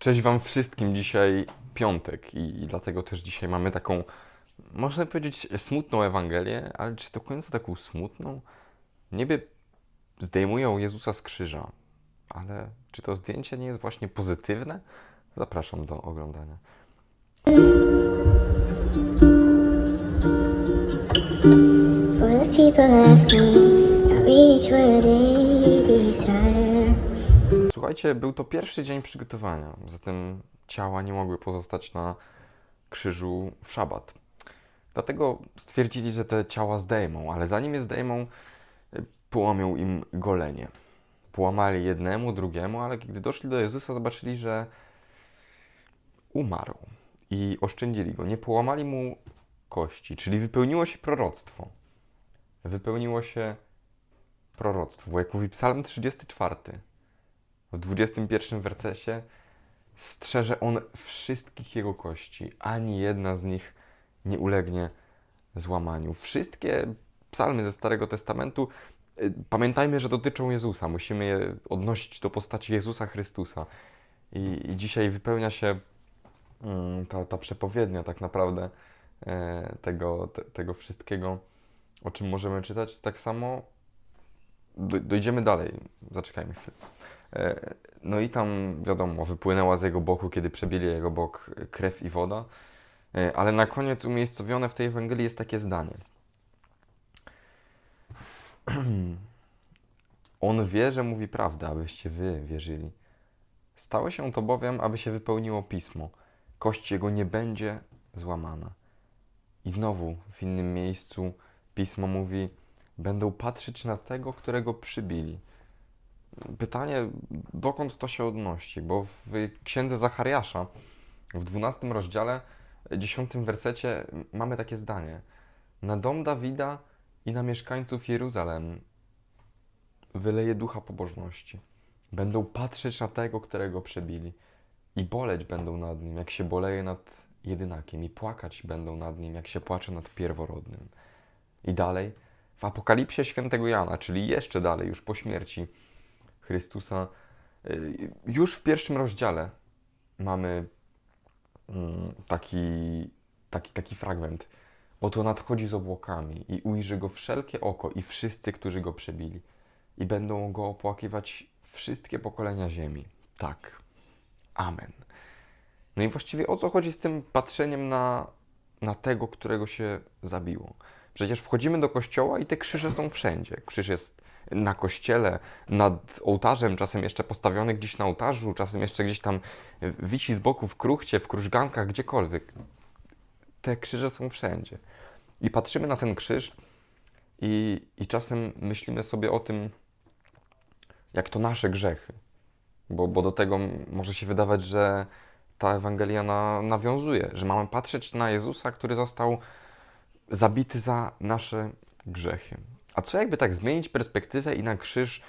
Cześć Wam wszystkim. Dzisiaj piątek i, dlatego też dzisiaj mamy taką, można powiedzieć, smutną Ewangelię, ale czy do końca taką smutną? Niby zdejmują Jezusa z krzyża, ale czy to zdjęcie nie jest właśnie pozytywne? Zapraszam do oglądania. For people I reach where they desire. Słuchajcie, był to pierwszy dzień przygotowania, zatem ciała nie mogły pozostać na krzyżu w szabat. Dlatego stwierdzili, że te ciała zdejmą, ale zanim je zdejmą, y, połamią im golenie. Połamali jednemu, drugiemu, ale kiedy doszli do Jezusa, zobaczyli, że umarł i oszczędzili go. Nie połamali mu kości, czyli wypełniło się proroctwo. Wypełniło się proroctwo, bo jak mówi Psalm 34, w 21 wersecie strzeże on wszystkich jego kości, ani jedna z nich nie ulegnie złamaniu. Wszystkie psalmy ze Starego Testamentu, y, pamiętajmy, że dotyczą Jezusa. Musimy je odnosić do postaci Jezusa Chrystusa. I, i dzisiaj wypełnia się mm, ta, ta przepowiednia tak naprawdę e, tego, te, tego wszystkiego, o czym możemy czytać. Tak samo do, dojdziemy dalej. Zaczekajmy chwilę. E, No i tam, wiadomo, wypłynęła z jego boku, kiedy przebili jego bok krew i woda. E, Ale na koniec umiejscowione w tej Ewangelii jest takie zdanie. On wie, że mówi prawdę, abyście wy wierzyli. Stało się to bowiem, aby się wypełniło pismo. Kość jego nie będzie złamana. I znowu w innym miejscu pismo mówi: Będą patrzeć na tego, którego przybili. Pytanie, dokąd to się odnosi? Bo w księdze Zachariasza, w 12 rozdziale, 10 wersecie, mamy takie zdanie: Na dom Dawida i na mieszkańców Jeruzalem wyleje ducha pobożności. Będą patrzeć na tego, którego przebili, i boleć będą nad nim, jak się boleje nad jedynakiem, i płakać będą nad nim, jak się płacze nad pierworodnym. I dalej, w Apokalipsie świętego Jana, czyli jeszcze dalej, już po śmierci Chrystusa, y, już w pierwszym rozdziale mamy mm, taki, taki, taki fragment. Oto nadchodzi z obłokami i ujrzy go wszelkie oko i wszyscy, którzy go przebili. I będą go opłakiwać wszystkie pokolenia ziemi. Tak. Amen. No i właściwie o co chodzi z tym patrzeniem na, na tego, którego się zabiło? Przecież wchodzimy do kościoła i te krzyże są wszędzie. Krzyż jest na kościele, nad ołtarzem, czasem jeszcze postawiony gdzieś na ołtarzu, czasem jeszcze gdzieś tam wisi z boku w kruchcie, w krużgankach, gdziekolwiek. Te krzyże są wszędzie. I patrzymy na ten krzyż i, i czasem myślimy sobie o tym, jak to nasze grzechy. Bo, bo do tego może się wydawać, że ta Ewangelia na, nawiązuje, że mamy patrzeć na Jezusa, który został zabity za nasze grzechy. A co jakby tak zmienić perspektywę i na krzyż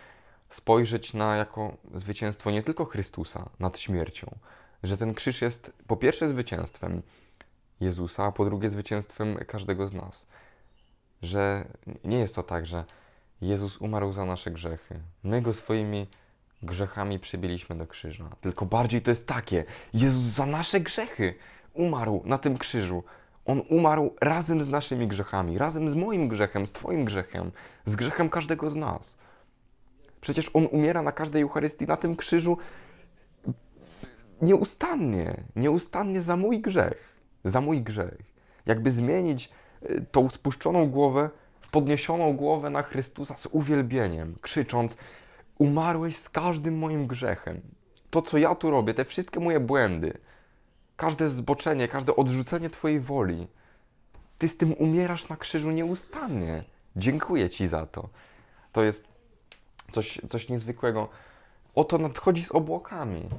spojrzeć na jako zwycięstwo nie tylko Chrystusa nad śmiercią, że ten krzyż jest po pierwsze zwycięstwem Jezusa, a po drugie zwycięstwem każdego z nas. Że nie jest to tak, że Jezus umarł za nasze grzechy. My go swoimi grzechami przybiliśmy do krzyża. Tylko bardziej to jest takie: Jezus za nasze grzechy umarł na tym krzyżu. On umarł razem z naszymi grzechami, razem z moim grzechem, z Twoim grzechem, z grzechem każdego z nas. Przecież On umiera na każdej Eucharystii na tym krzyżu nieustannie, nieustannie za mój grzech, za mój grzech. Jakby zmienić y, tą spuszczoną głowę w podniesioną głowę na Chrystusa z uwielbieniem, krzycząc: Umarłeś z każdym moim grzechem. To, co ja tu robię, te wszystkie moje błędy, każde zboczenie, każde odrzucenie Twojej woli, Ty z tym umierasz na krzyżu nieustannie. Dziękuję Ci za to. To jest coś, coś niezwykłego. Oto nadchodzi z obłokami.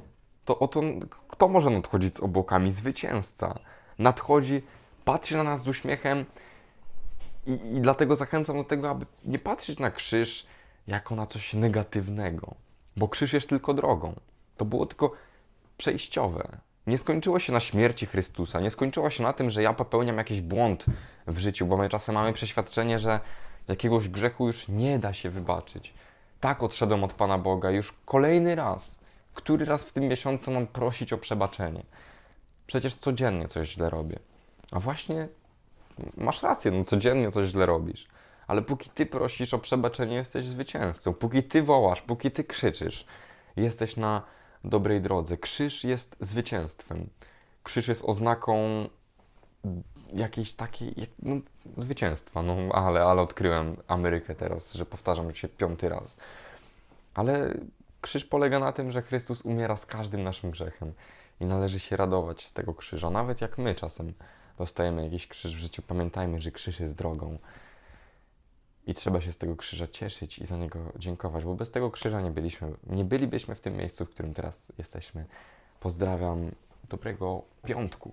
To oto, kto może nadchodzić z obłokami? Zwycięzca. Nadchodzi, patrzy na nas z uśmiechem i, i dlatego zachęcam do tego, aby nie patrzeć na krzyż jako na coś negatywnego, bo krzyż jest tylko drogą. To było tylko przejściowe. Nie skończyło się na śmierci Chrystusa, nie skończyło się na tym, że ja popełniam jakiś błąd w życiu, bo my czasem mamy przeświadczenie, że jakiegoś grzechu już nie da się wybaczyć. Tak odszedłem od Pana Boga już kolejny raz. który raz w tym miesiącu mam prosić o przebaczenie? Przecież codziennie coś źle robię. A właśnie masz rację, no codziennie coś źle robisz. Ale póki ty prosisz o przebaczenie, jesteś zwycięzcą. Póki ty wołasz, póki ty krzyczysz, jesteś na dobrej drodze. Krzyż jest zwycięstwem. Krzyż jest oznaką jakiejś takiej no, zwycięstwa. No ale, ale odkryłem Amerykę teraz, że powtarzam się piąty raz. Ale krzyż polega na tym, że Chrystus umiera z każdym naszym grzechem i należy się radować z tego krzyża. Nawet jak my czasem dostajemy jakiś krzyż w życiu, pamiętajmy, że krzyż jest drogą. I trzeba się z tego krzyża cieszyć i za niego dziękować, bo bez tego krzyża nie byliśmy, nie bylibyśmy w tym miejscu, w którym teraz jesteśmy. Pozdrawiam, dobrego piątku.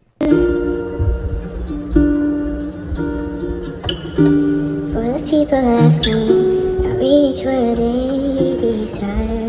For the people I reach.